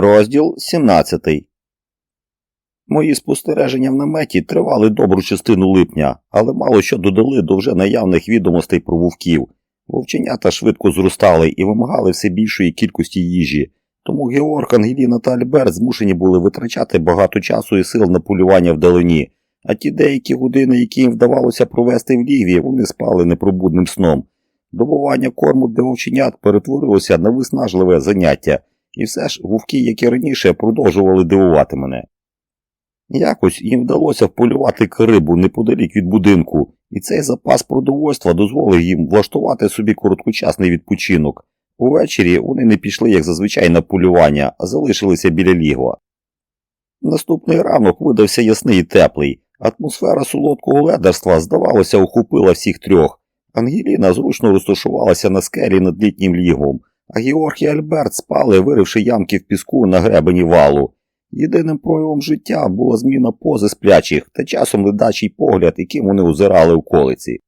Розділ 17 Мої спостереження в наметі тривали добру частину липня, але мало що додали до вже наявних відомостей про вовків. Вовченята швидко зростали і вимагали все більшої кількості їжі, тому Георг, Ангеліна та Альберт змушені були витрачати багато часу і сил на полювання вдалині, а ті деякі години, які їм вдавалося провести в ліві, вони спали непробудним сном. Добування корму для вовченят перетворилося на виснажливе заняття, і все ж вовки, як і раніше, продовжували дивувати мене. Якось їм вдалося вполювати крибу неподалік від будинку, і цей запас продовольства дозволив їм влаштувати собі короткочасний відпочинок. Увечері вони не пішли, як зазвичай, на полювання, а залишилися біля лігва. Наступний ранок видався ясний і теплий. Атмосфера солодкого ледерства, здавалося, охопила всіх трьох. Ангеліна зручно розташувалася на скелі над літнім лігвом, а Георг і Альберт спали, виривши ямки в піску на гребені валу. Єдиним проявом життя була зміна пози сплячих та часом ледачий погляд, яким вони озирали в колиці.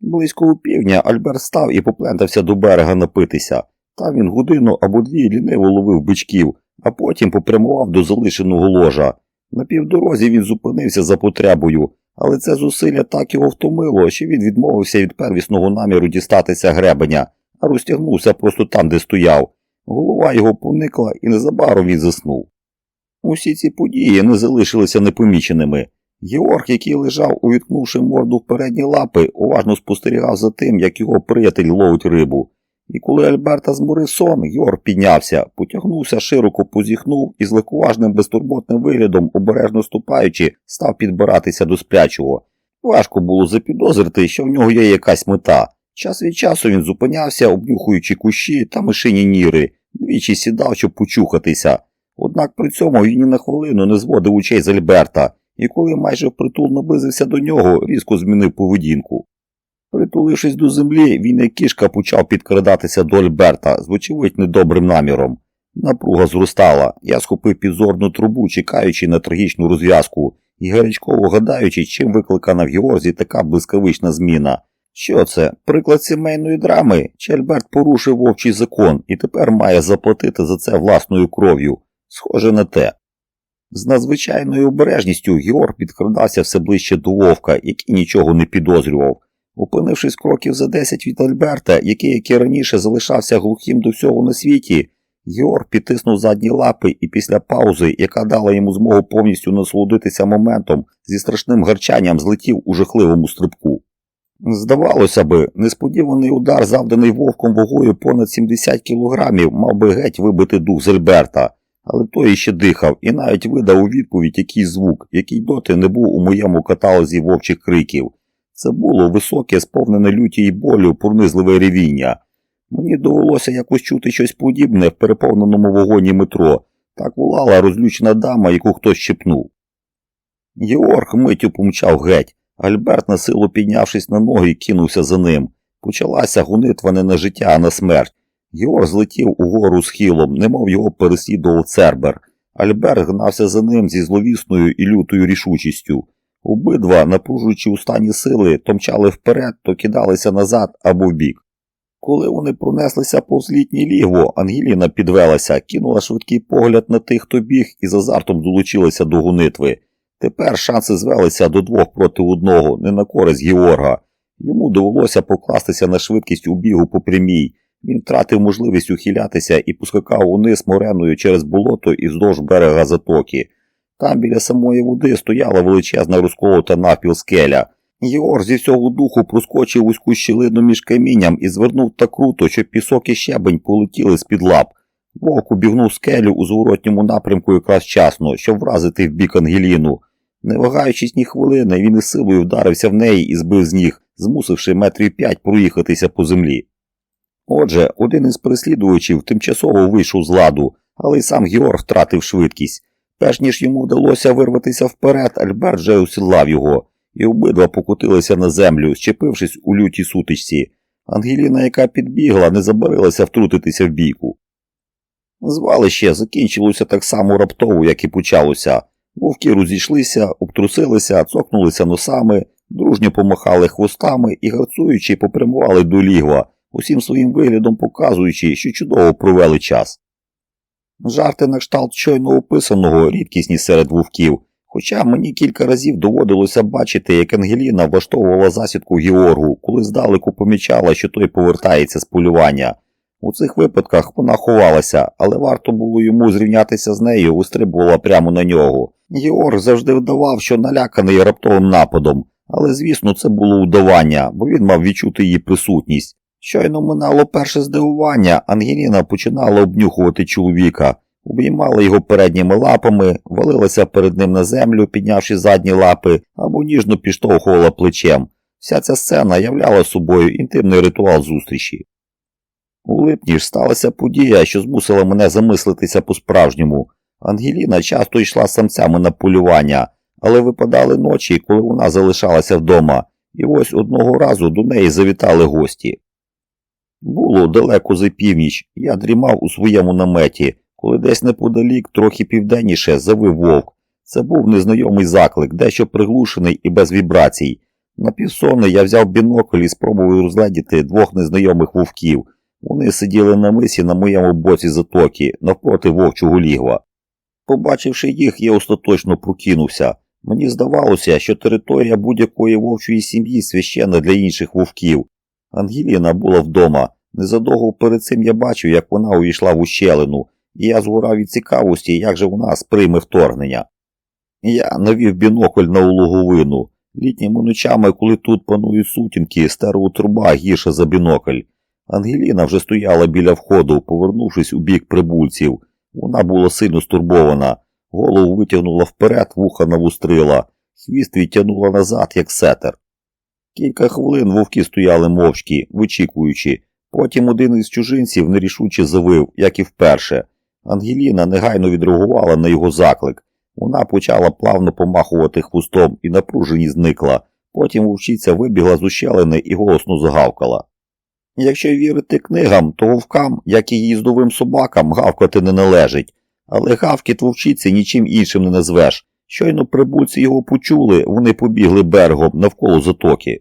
Близько у півдня Альберт став і поплентався до берега напитися. Там він годину або дві ліниво ловив бичків, а потім попрямував до залишеного ложа. На півдорозі він зупинився за потребою, але це зусилля так його втомило, що він відмовився від первісного наміру дістатися гребеня, а розтягнувся просто там, де стояв. Голова його поникла і незабаром він заснув. Усі ці події не залишилися непоміченими. Георг, який лежав, увіткнувши морду в передні лапи, уважно спостерігав за тим, як його приятель ловить рибу. І коли Альберта зморив сон, Георг піднявся, потягнувся, широко позіхнув і з легковажним безтурботним виглядом, обережно ступаючи, став підбиратися до сплячого. Важко було запідозрити, що в нього є якась мета. Час від часу він зупинявся, обнюхуючи кущі та мишині ніри, двічі сідав, щоб почухатися. Однак при цьому він ні на хвилину не зводив очей з Альберта, і коли майже впритул наблизився до нього, різко змінив поведінку. Притулившись до землі, він як кішка почав підкрадатися до Альберта з вочевидь недобрим наміром. Напруга зростала, я схопив підзорну трубу, чекаючи на трагічну розв'язку, і гарячково гадаючи, чим викликана в Георзі така блискавична зміна. Що це? Приклад сімейної драми? Чи Альберт порушив вовчий закон і тепер має заплатити за це власною кров'ю? Схоже на те. З надзвичайною обережністю Георг підкрадався все ближче до вовка, який нічого не підозрював. Опинившись кроків за 10 від Альберта, який, як і раніше, залишався глухим до всього на світі, Георг підтиснув задні лапи і після паузи, яка дала йому змогу повністю насолодитися моментом, зі страшним гарчанням злетів у жахливому стрибку. Здавалося би, несподіваний удар, завданий вовком вагою понад 70 кілограмів, мав би геть вибити дух з Альберта, але той іще дихав і навіть видав у відповідь якийсь звук, який доти не був у моєму каталозі вовчих криків. Це було високе, сповнене люті й болю, пронизливе ревіння. Мені довелося якось чути щось подібне в переповненому вагоні метро. Так волала розлючена дама, яку хтось щепнув. Георг миттю помчав геть. Альберт, на силу піднявшись на ноги, кинувся за ним. Почалася гонитва не на життя, а на смерть. Георг злетів угору схилом, немов його переслідував цербер. Альберт гнався за ним зі зловісною і лютою рішучістю. Обидва, напружуючи у стані сили, то мчали вперед, то кидалися назад або вбік. Коли вони пронеслися повз літнє лігво, Ангеліна підвелася, кинула швидкий погляд на тих, хто біг, і з азартом долучилася до гонитви. Тепер шанси звелися до двох проти одного, не на користь Георга. Йому довелося покластися на швидкість у бігу по прямій. Він втратив можливість ухилятися і поскакав униз мореною через болото і вздовж берега затоки. Там біля самої води стояла величезна розколота напіл скеля. Георг зі всього духу проскочив вузьку щілину між камінням і звернув так круто, що пісок і щебень полетіли з-під лап. Вовк обігнув скелю у зворотньому напрямку якраз часно, щоб вразити в бік Ангеліну. Не вагаючись ні хвилини, він із силою вдарився в неї і збив з ніг, змусивши метрів п'ять проїхатися по землі. Отже, один із переслідувачів тимчасово вийшов з ладу, але й сам Георг втратив швидкість. Перш ніж йому вдалося вирватися вперед, Альберт вже осідлав його, і обидва покотилися на землю, щепившись у лютій сутичці. Ангеліна, яка підбігла, не забарилася втрутитися в бійку. Звалище закінчилося так само раптово, як і почалося. Вовки розійшлися, обтрусилися, цокнулися носами, дружньо помахали хвостами і, гарцуючи, попрямували до лігва, усім своїм виглядом показуючи, що чудово провели час. Жарти на кшталт щойно описаного рідкісні серед вовків, хоча мені кілька разів доводилося бачити, як Ангеліна влаштовувала засідку Георгу, коли здалеку помічала, що той повертається з полювання. У цих випадках вона ховалася, але варто було йому зрівнятися з нею, устрибувала прямо на нього. Георг завжди вдавав, що наляканий раптовим нападом, але звісно, це було удавання, бо він мав відчути її присутність. Щойно минало перше здивування, Ангеліна починала обнюхувати чоловіка, обіймала його передніми лапами, валилася перед ним на землю, піднявши задні лапи, або ніжно підштовхувала плечем. Вся ця сцена являла собою інтимний ритуал зустрічі. У липні ж сталася подія, що змусила мене замислитися по-справжньому. Ангеліна часто йшла з самцями на полювання, але випадали ночі, коли вона залишалася вдома, і ось одного разу до неї завітали гості. Було далеко за північ, я дрімав у своєму наметі, коли десь неподалік, трохи південніше, завив вовк. Це був незнайомий заклик, дещо приглушений і без вібрацій. На півсонний я взяв бінокль і спробував розгледіти двох незнайомих вовків. Вони сиділи на мисі на моєму боці затоки, навпроти вовчого лігва. Побачивши їх, я остаточно прокинувся. Мені здавалося, що територія будь-якої вовчої сім'ї священна для інших вовків. Ангеліна була вдома. Незадовго перед цим я бачив, як вона увійшла в ущелину, і я згорав від цікавості, як же вона сприйме вторгнення. Я навів бінокль на улоговину. Літніми ночами, коли тут панують сутінки, стереотруба гірша за бінокль. Ангеліна вже стояла біля входу, повернувшись у бік прибульців. Вона була сильно стурбована, голову витягнула вперед, вуха навустрила, хвіст відтягнула назад, як сетер. Кілька хвилин вовки стояли мовчки, вичікуючи. Потім один із чужинців нерішуче завив, як і вперше. Ангеліна негайно відреагувала на його заклик. Вона почала плавно помахувати хвостом і напружені зникла. Потім вовчиця вибігла з ущелини і голосно загавкала. Якщо вірити книгам, то вовкам, як і їздовим собакам, гавкати не належить, але гавкіт вовчиці нічим іншим не назвеш. Щойно прибульці його почули, вони побігли берегом навколо затоки.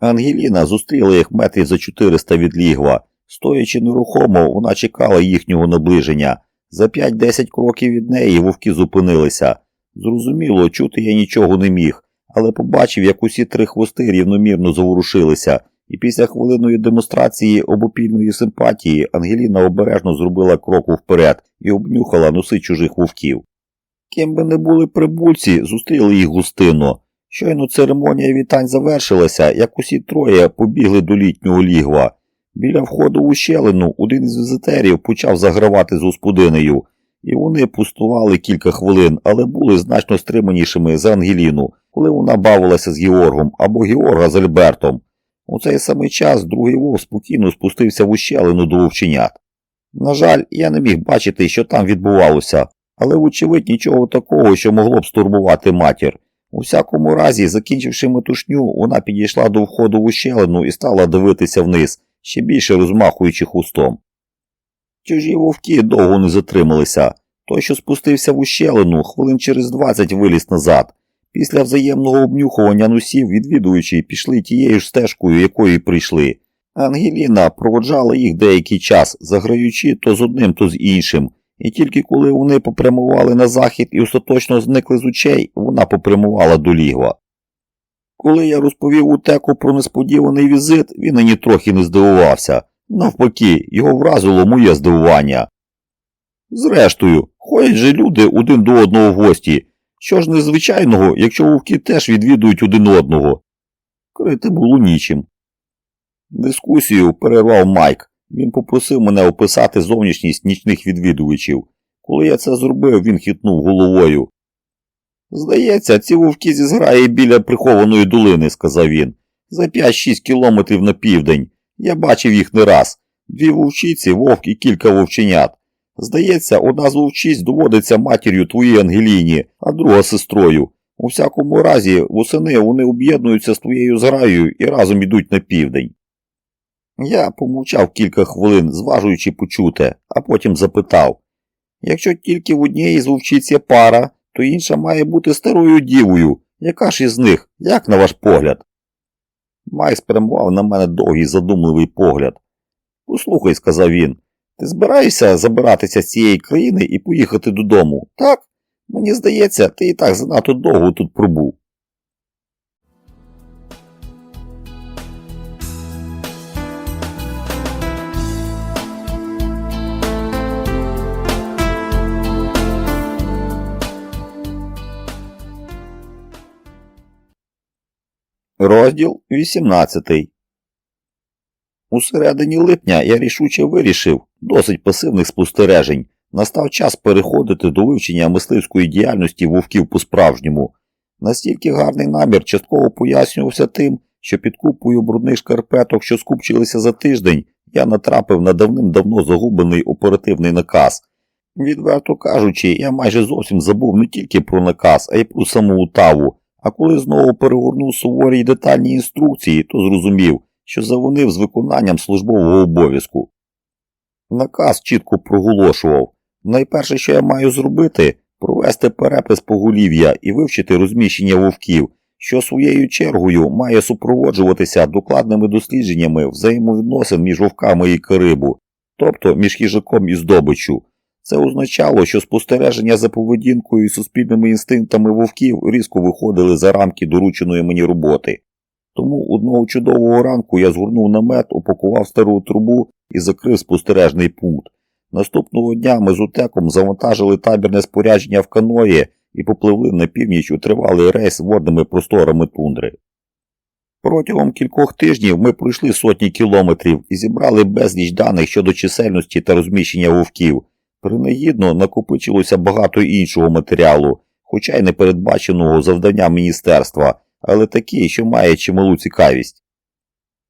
Ангеліна зустріла їх метрів за 400 від лігва. Стоячи нерухомо, вона чекала їхнього наближення. За 5-10 кроків від неї вовки зупинилися. Зрозуміло, чути я нічого не міг, але побачив, як усі три хвости рівномірно заворушилися, і після хвилиної демонстрації обопільної симпатії Ангеліна обережно зробила кроку вперед і обнюхала носи чужих вовків. Ким би не були прибульці, зустріли їх густинно. Щойно церемонія вітань завершилася, як усі троє побігли до літнього лігва. Біля входу в ущелину один із візитерів почав загравати з господинею, і вони пустували кілька хвилин, але були значно стриманішими за Ангеліну, коли вона бавилася з Георгом або Георга з Альбертом. У цей самий час другий вовк спокійно спустився в ущелину до вовченят. На жаль, я не міг бачити, що там відбувалося, але, вочевидь, нічого такого, що могло б стурбувати матір. У всякому разі, закінчивши метушню, вона підійшла до входу в ущелину і стала дивитися вниз, ще більше розмахуючи хустом. Чужі вовки довго не затрималися. Той, що спустився в ущелину, хвилин через двадцять виліз назад. Після взаємного обнюхування носів, відвідуючи, пішли тією ж стежкою, якою прийшли. Ангеліна проводжала їх деякий час, заграючи то з одним, то з іншим, і тільки коли вони попрямували на захід і остаточно зникли з очей, вона попрямувала до лігва. Коли я розповів утеку про несподіваний візит, він ані трохи не здивувався. Навпаки, його вразило моє здивування. Зрештою, ходять же люди один до одного в гості. Що ж незвичайного, якщо вовки теж відвідують один одного? Крити було нічим. Дискусію перервав Майк. Він попросив мене описати зовнішність нічних відвідувачів. Коли я це зробив, він хитнув головою. Здається, ці вовки зі зграї біля прихованої долини, сказав він. За 5-6 кілометрів на південь. Я бачив їх не раз. Дві вовчиці, вовк і кілька вовченят. Здається, одна з доводиться матір'ю твоїй Ангеліні, а друга сестрою. У всякому разі, восени вони об'єднуються з твоєю зграєю і разом ідуть на південь. Я помовчав кілька хвилин, зважуючи почуте, а потім запитав якщо тільки в однієї з є пара, то інша має бути старою дівою. Яка ж із них, як на ваш погляд? Майк спрямував на мене довгий задумливий погляд. Послухай, сказав він, Ти збираєшся забиратися з цієї країни і поїхати додому, так? Мені здається, ти і так занадто довго тут пробув. Розділ 18 У середині липня я рішуче вирішив, досить пасивних спостережень, настав час переходити до вивчення мисливської діяльності вовків по-справжньому. Настільки гарний намір частково пояснювався тим, що під купою брудних шкарпеток, що скупчилися за тиждень, я натрапив на давним-давно загублений оперативний наказ. Відверто кажучи, я майже зовсім забув не тільки про наказ, а й про саму утаву. А коли знову перегорнув суворі й детальні інструкції, то зрозумів, що завонив з виконанням службового обов'язку. Наказ чітко проголошував найперше, що я маю зробити, провести перепис поголів'я і вивчити розміщення вовків, що своєю чергою має супроводжуватися докладними дослідженнями взаємовідносин між вовками і карибу, тобто між хижаком і здобиччю. Це означало, що спостереження за поведінкою і суспільними інстинктами вовків різко виходили за рамки дорученої мені роботи. Тому одного чудового ранку я згорнув намет, упакував стару трубу і закрив спостережний пункт. Наступного дня ми з утеком завантажили табірне спорядження в каної і попливли на північ у тривалий рейс водними просторами тундри. Протягом кількох тижнів ми пройшли сотні кілометрів і зібрали безліч даних щодо чисельності та розміщення вовків. Принагідно накопичилося багато іншого матеріалу, хоча й не передбаченого завдання міністерства, але такий, що має чималу цікавість.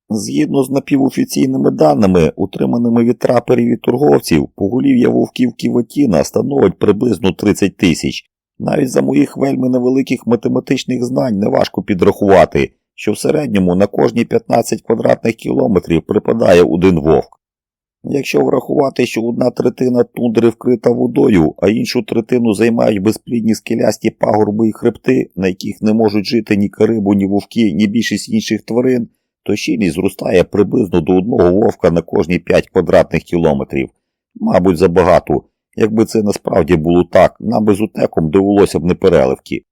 Згідно з напівофіційними даними, утриманими від траперів і торговців, поголів'я вовків Ківотіна становить приблизно 30 тисяч. Навіть за моїх вельми невеликих математичних знань неважко підрахувати, що в середньому на кожні 15 квадратних кілометрів припадає один вовк. Якщо врахувати, що одна третина тундри вкрита водою, а іншу третину займають безплідні скелясті пагорби і хребти, на яких не можуть жити ні карибу, ні вовки, ні більшість інших тварин, то щільність зростає приблизно до одного вовка на кожні 5 квадратних кілометрів. Мабуть, забагато. Якби це насправді було так, нам без утеком довелося б непереливки.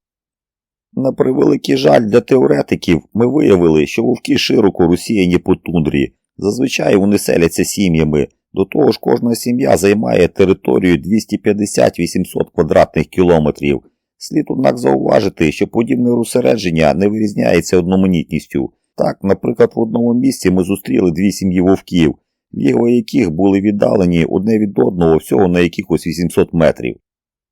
На превеликий жаль для теоретиків, ми виявили, що вовки широко розсіяні по тундрі. Зазвичай вони селяться сім'ями, до того ж кожна сім'я займає територію 250-800 квадратних кілометрів. Слід однак зауважити, що подібне розсередження не вирізняється одноманітністю. Так, наприклад, в одному місці ми зустріли дві сім'ї вовків, лігва яких були віддалені одне від одного всього на якихось 800 метрів.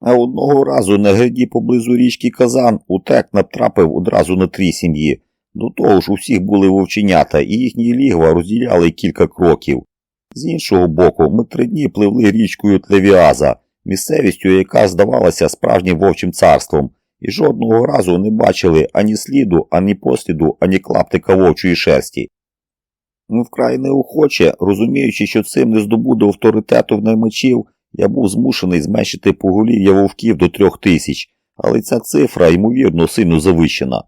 А одного разу на гряді поблизу річки Казан утек натрапив одразу на три сім'ї. До того ж, у всіх були вовченята, і їхні лігва розділяли кілька кроків. З іншого боку, ми три дні пливли річкою Тлевіаза, місцевістю, яка здавалася справжнім вовчим царством, і жодного разу не бачили ані сліду, ані посліду, ані клаптика вовчої шерсті. Ми вкрай неохоче, розуміючи, що цим не здобуду авторитету в наймачів, я був змушений зменшити поголів'я вовків до трьох тисяч, але ця цифра, ймовірно, сильно завищена.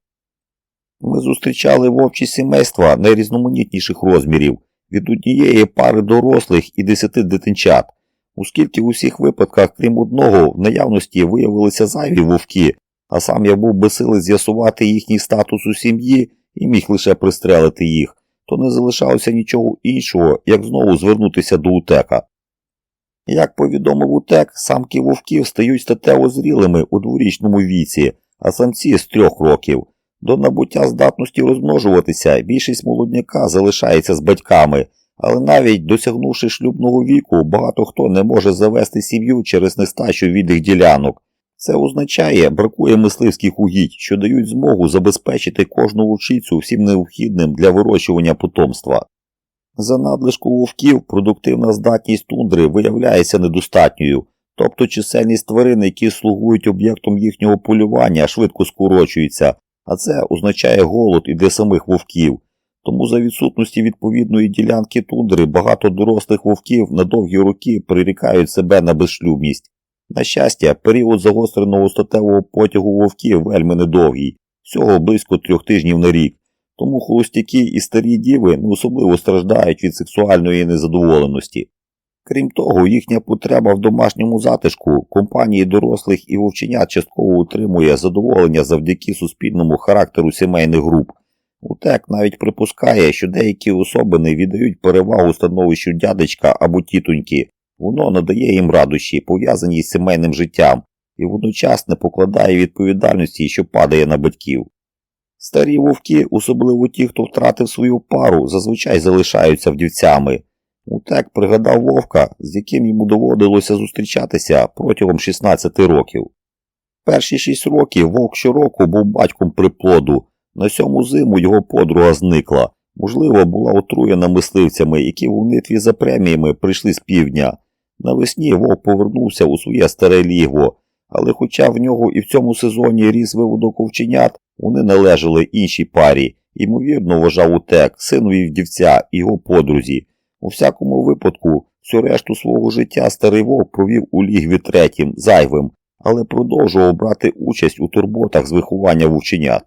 Ми зустрічали вовчі сімейства найрізноманітніших розмірів, від однієї пари дорослих і десяти дитинчат, оскільки в усіх випадках, крім одного, в наявності виявилися зайві вовки, а сам я був безсилий з'ясувати їхній статус у сім'ї і міг лише пристрелити їх, то не залишалося нічого іншого, як знову звернутися до утека. Як повідомив утек, самки вовків стають статево зрілими у дворічному віці, а самці з трьох років. До набуття здатності розмножуватися більшість молодняка залишається з батьками, але навіть досягнувши шлюбного віку, багато хто не може завести сім'ю через нестачу вільних ділянок. Це означає, бракує мисливських угідь, що дають змогу забезпечити кожну вовчицю всім необхідним для вирощування потомства. За надлишку вовків продуктивна здатність тундри виявляється недостатньою, тобто чисельність тварин, які слугують об'єктом їхнього полювання, швидко скорочується, а це означає голод і для самих вовків. Тому за відсутності відповідної ділянки тундри багато дорослих вовків на довгі роки прирікають себе на безшлюбність. На щастя, період загостреного статевого потягу вовків вельми недовгий, всього близько трьох тижнів на рік, тому холостяки і старі діви не особливо страждають від сексуальної незадоволеності. Крім того, їхня потреба в домашньому затишку компанії дорослих і вовченят частково утримує задоволення завдяки суспільному характеру сімейних груп. УТЕК навіть припускає, що деякі особини віддають перевагу становищу дядечка або тітоньки, воно надає їм радощі, пов'язані з сімейним життям, і водночас не покладає відповідальності, що падає на батьків. Старі вовки, особливо ті, хто втратив свою пару, зазвичай залишаються вдівцями. Утек пригадав вовка, з яким йому доводилося зустрічатися протягом 16 років. Перші шість років вовк щороку був батьком приплоду. На сьому зиму його подруга зникла. Можливо, була отруєна мисливцями, які в гонитві за преміями прийшли з півдня. Навесні вовк повернувся у своє старе лігво, але хоча в нього і в цьому сезоні ріс виводок овченят, вони належали іншій парі, ймовірно, вважав утек, синові вдівця і його подрузі. У всякому випадку, всю решту свого життя старий вовк провів у лігві третім, зайвим, але продовжував брати участь у турботах з виховання вовченят.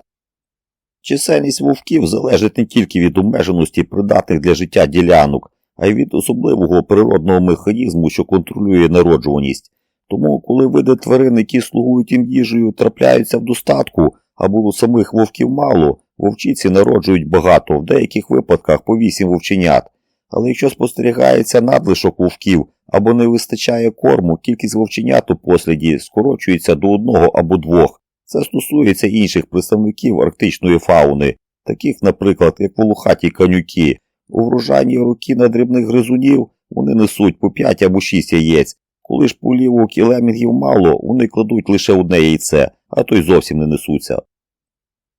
Чисельність вовків залежить не тільки від обмеженості придатних для життя ділянок, а й від особливого природного механізму, що контролює народжуваність. Тому, коли види тварин, які слугують їм їжею, трапляються в достатку або у самих вовків мало, вовчиці народжують багато, в деяких випадках по вісім вовченят. Але якщо спостерігається надлишок вовків або не вистачає корму, кількість вовченят у посліді скорочується до одного або двох. Це стосується інших представників арктичної фауни, таких, наприклад, як волохаті канюки. У врожайні роки на дрібних гризунів вони несуть по 5 або 6 яєць. Коли ж полівок і лемінгів мало, вони кладуть лише одне яйце, а то й зовсім не несуться.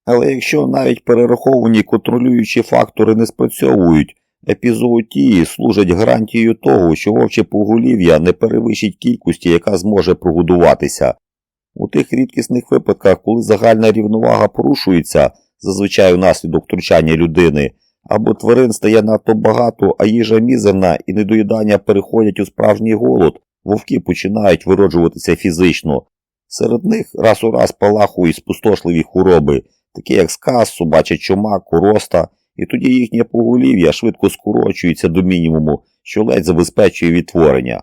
Але якщо навіть перераховані контролюючі фактори не спрацьовують, епізоотії служать гарантією того, що вовче поголів'я не перевищить кількості, яка зможе прогодуватися. У тих рідкісних випадках, коли загальна рівновага порушується, зазвичай внаслідок втручання людини, або тварин стає надто багато, а їжа мізерна і недоїдання переходять у справжній голод, вовки починають вироджуватися фізично. Серед них раз у раз палахують спустошливі хвороби, такі як сказ, собача чума, короста, і тоді їхнє поголів'я швидко скорочується до мінімуму, що ледь забезпечує відтворення.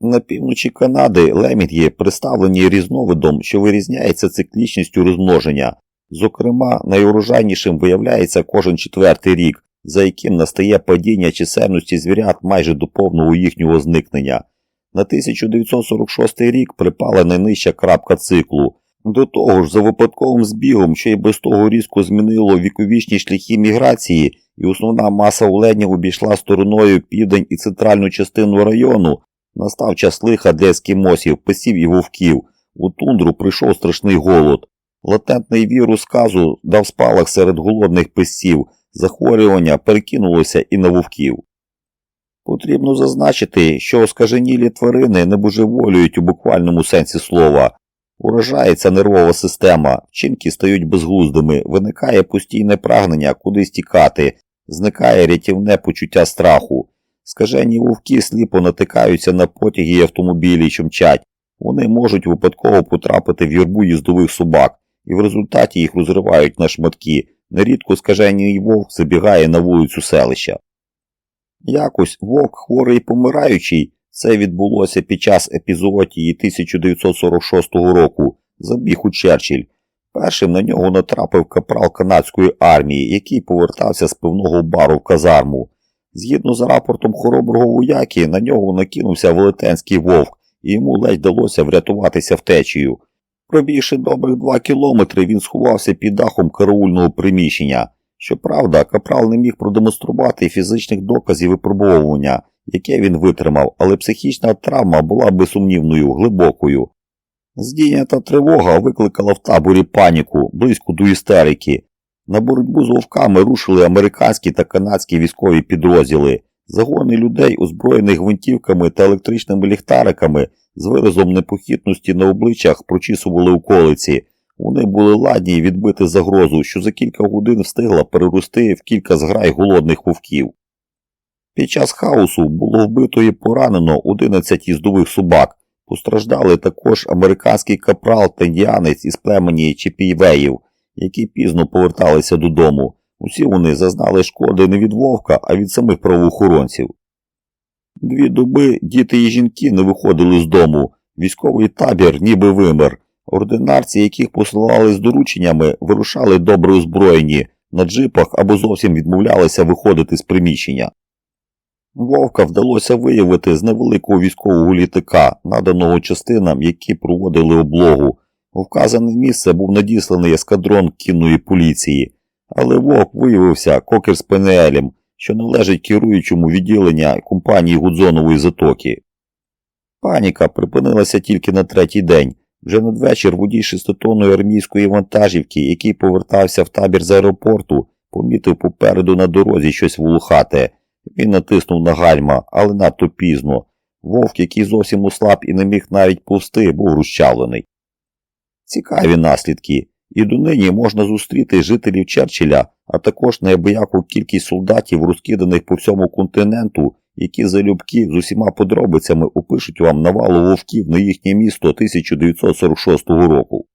На півночі Канади лемінги представлені різновидом, що вирізняється циклічністю розмноження. Зокрема, найурожайнішим виявляється кожен четвертий рік, за яким настає падіння чисельності звірят майже до повного їхнього зникнення. На 1946 рік припала найнижча крапка циклу. До того ж, за випадковим збігом, що й без того різко змінило віковічні шляхи міграції, і основна маса оленів обійшла стороною південь і центральну частину району, настав час лиха для ескімосів, песів і вовків. У тундру прийшов страшний голод. Латентний вірус сказу дав спалах серед голодних песів, захворювання перекинулося і на вовків. Потрібно зазначити, що оскаженілі тварини не божеволюють у буквальному сенсі слова. Уражається нервова система, вчинки стають безглуздими, виникає постійне прагнення кудись тікати, зникає рятівне почуття страху. Скажені вовки сліпо натикаються на потяги і автомобілі, що мчать. Вони можуть випадково потрапити в юрбу їздових собак, і в результаті їх розривають на шматки. Нерідко скаженій вовк забігає на вулицю селища. Якось вовк, хворий і помираючий, це відбулося під час епізоотії 1946 року, забіг у Черчилль. Першим на нього натрапив капрал канадської армії, який повертався з пивного бару в казарму. Згідно з рапортом хороброго вояки, на нього накинувся велетенський вовк, і йому ледь вдалося врятуватися втечею. Пробігши добрих два кілометри, він сховався під дахом караульного приміщення. Щоправда, капрал не міг продемонструвати фізичних доказів випробовування, яке він витримав, але психічна травма була безсумнівною, глибокою. Здійнята тривога викликала в таборі паніку, близько до істерики. На боротьбу з вовками рушили американські та канадські військові підрозділи. Загони людей, озброєних гвинтівками та електричними ліхтариками, з виразом непохитності на обличчях прочісували околиці. Вони були ладні відбити загрозу, що за кілька годин встигла перерости в кілька зграй голодних вовків. Під час хаосу було вбито і поранено 11 їздових собак. Постраждали також американський капрал та індіанець із племені Чепійвеїв, які пізно поверталися додому. Усі вони зазнали шкоди не від вовка, а від самих правоохоронців. Дві доби діти і жінки не виходили з дому. Військовий табір ніби вимер. Ординарці, яких посилали з дорученнями, вирушали добре озброєні на джипах або зовсім відмовлялися виходити з приміщення. Вовка вдалося виявити з невеликого військового літака, наданого частинам, які проводили облогу. У вказане місце був надісланий ескадрон кінної поліції, але вовк виявився кокер спаніелем, що належить керуючому відділення компанії Гудзонової затоки. Паніка припинилася тільки на третій день. Вже надвечір водій шеститонної армійської вантажівки, який повертався в табір з аеропорту, помітив попереду на дорозі щось волухате. Він натиснув на гальма, але надто пізно. Вовк, який зовсім услаб і не міг навіть повсти, був розчавлений. Цікаві наслідки. І донині можна зустріти жителів Черчилля, а також неабияку кількість солдатів, розкиданих по всьому континенту, які залюбки з усіма подробицями опишуть вам навалу вовків на їхнє місто 1946 року.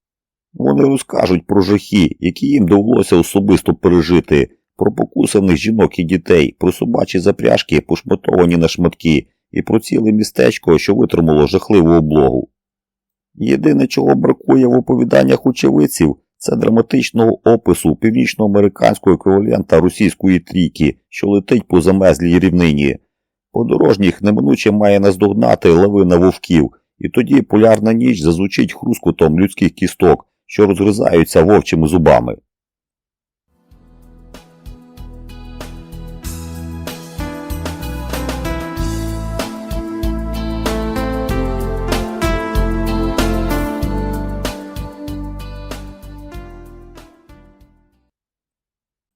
Вони розкажуть про жахи, які їм довелося особисто пережити, про покусаних жінок і дітей, про собачі запряжки, пошматовані на шматки, і про ціле містечко, що витримало жахливу облогу. Єдине, чого бракує в оповіданнях очевидців, це драматичного опису північноамериканського еквівалента російської трійки, що летить по замезлій рівнині. Подорожніх неминуче має наздогнати лавина вовків, і тоді полярна ніч зазвучить хрускотом людських кісток, що розгризаються вовчими зубами.